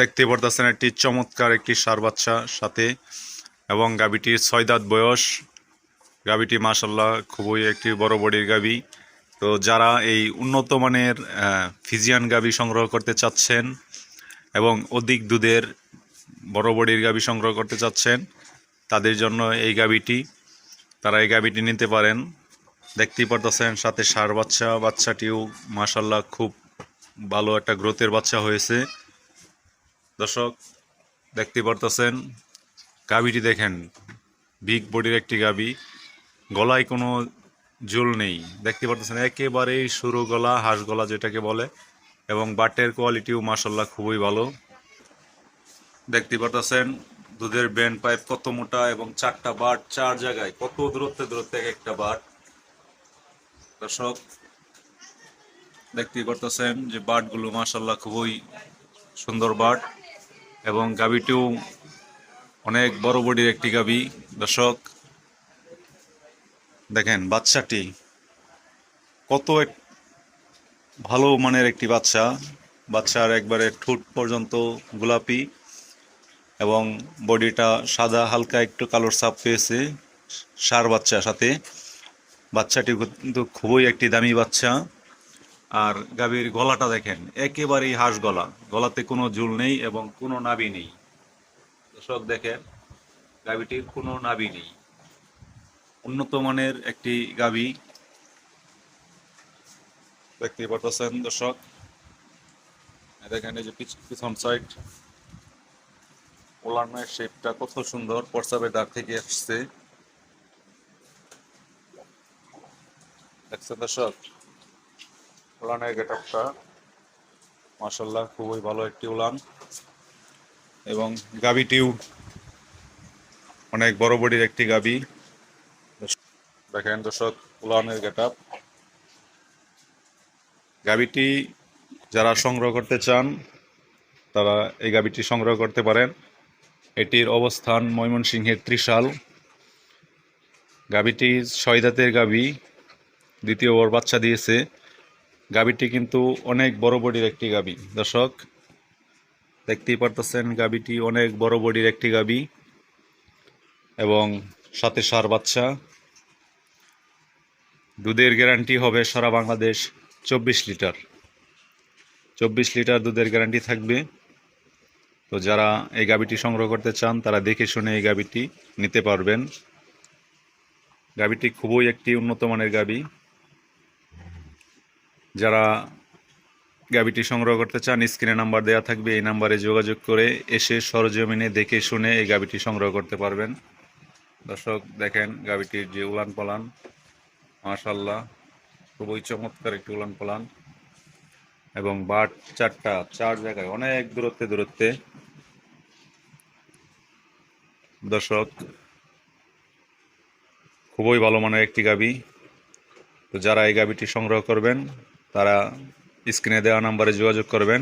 দেখতে পারতেছেন একটি চমৎকার একটি সার বাচ্চা সাথে, এবং গাবিটির ছয় দাঁত বয়স। গাবিটি মাসাল্লাহ খুবই একটি বড় বডির গাবি তো যারা এই উন্নত মানের ফিজিয়ান গাবি সংগ্রহ করতে চাচ্ছেন এবং অধিক দুধের বড় বডির গাবি সংগ্রহ করতে চাচ্ছেন, তাদের জন্য এই গাবিটি তারা এই গাবিটি নিতে পারেন। দেখতেই পারতেছেন সাথে সার বাচ্চা, বাচ্চাটিও মাসাল্লাহ খুব ভালো একটা গ্রোথের বাচ্চা হয়েছে। দর্শক, দেখতে পারতেছেন গাবিটি দেখেন, বিগ বডির একটি গাবি গলায় কোনো জুল নেই। দেখতে পারতেছেন, একেবারেই সরু গলা, হাঁস গলা যেটাকে বলে, এবং বাটের কোয়ালিটিও মাসাল্লাহ খুবই ভালো। দেখতে পারতেছেন, দুধের ব্যান্ড পাইপ কত মোটা এবং চারটা বাট চার জায়গায় কত দূরত্বে দূরত্বে এক একটা বাট। দর্শক, দেখতে পারতেছেন যে বাটগুলো মাসাল্লাহ খুবই সুন্দর বাট। এবং গাবিটিও অনেক বড় বডির একটি গাবি। দর্শক, দেখেন বাচ্চাটি কত এক- ভালো মানের একটি বাচ্চা। বাচ্চার একবারে ঠোঁট পর্যন্ত গোলাপি এবং বডিটা সাদা, হালকা একটু কালোর ছাপ পেয়েছে সার বাচ্চা সাথে। বাচ্চাটি কিন্তু খুবই একটি দামি বাচ্চা। আর গাভীর গলাটা দেখেন, একেবারেই হাঁস গলা। গলাতে কোনো ঝুল নেই এবং কোনো নাবি নেই। দর্শক দেখেন, গাভীটির কোনো নাবি নেই। উন্নত মানের একটি গাভী। দেখতে পারতেছেন দর্শক। দেখেন এই যে পিছ- পিছন সাইড ওলানের শেপটা কত সুন্দর। প্রসাবের দাগ থেকে আসছে। দেখছেন দর্শক? উলানের গেট আপটা মাসাল্লাহ খুবই ভালো একটি উলান। এবং গাবিটিও অনেক বড় বডির একটি গাবি। দেখেন দর্শক, উলানের গেট আপ গাবিটি যারা সংগ্রহ করতে চান, তারা এই গাবিটি সংগ্রহ করতে পারেন। এটির অবস্থান ময়মনসিংহের ত্রিশাল। গাবিটি ছয় দাঁতের গাবি। দ্বিতীয় ওর বাচ্চা দিয়েছে। গাবিটি কিন্তু অনেক বড় বডির একটি গাবি। দর্শক, দেখতেই পারতেছেন গাবিটি অনেক বড় বডির একটি গাবি এবং সাথে সার বাচ্চা। দুধের গ্যারান্টি হবে সারা বাংলাদেশ চব্বিশ লিটার। চব্বিশ লিটার দুধের গ্যারান্টি থাকবে। তো যারা এই গাবিটি সংগ্রহ করতে চান, তারা দেখে শুনে এই গাবিটি নিতে পারবেন। গাবিটি খুবই একটি উন্নত মানের গাবি। যারা গাবিটি সংগ্রহ করতে চান, স্ক্রিনে নাম্বার দেওয়া থাকবে, এই নাম্বারে যোগাযোগ করে এসে সরজমিনে দেখে শুনে এই গাবিটি সংগ্রহ করতে পারবেন। দর্শক, দেখেন গাবিটির যে উলান পালান মাশাল্লাহ খুবই চমৎকার একটি উলান পালান এবং বাট চারটা, চার জায়গায় অনেক দূরত্বে দূরত্বে। দর্শক, খুবই ভালো মানের একটি গাবি। তো যারা এই গাবিটি সংগ্রহ করবেন তারা স্ক্রিনে দেওয়া নাম্বারে যোগাযোগ করবেন।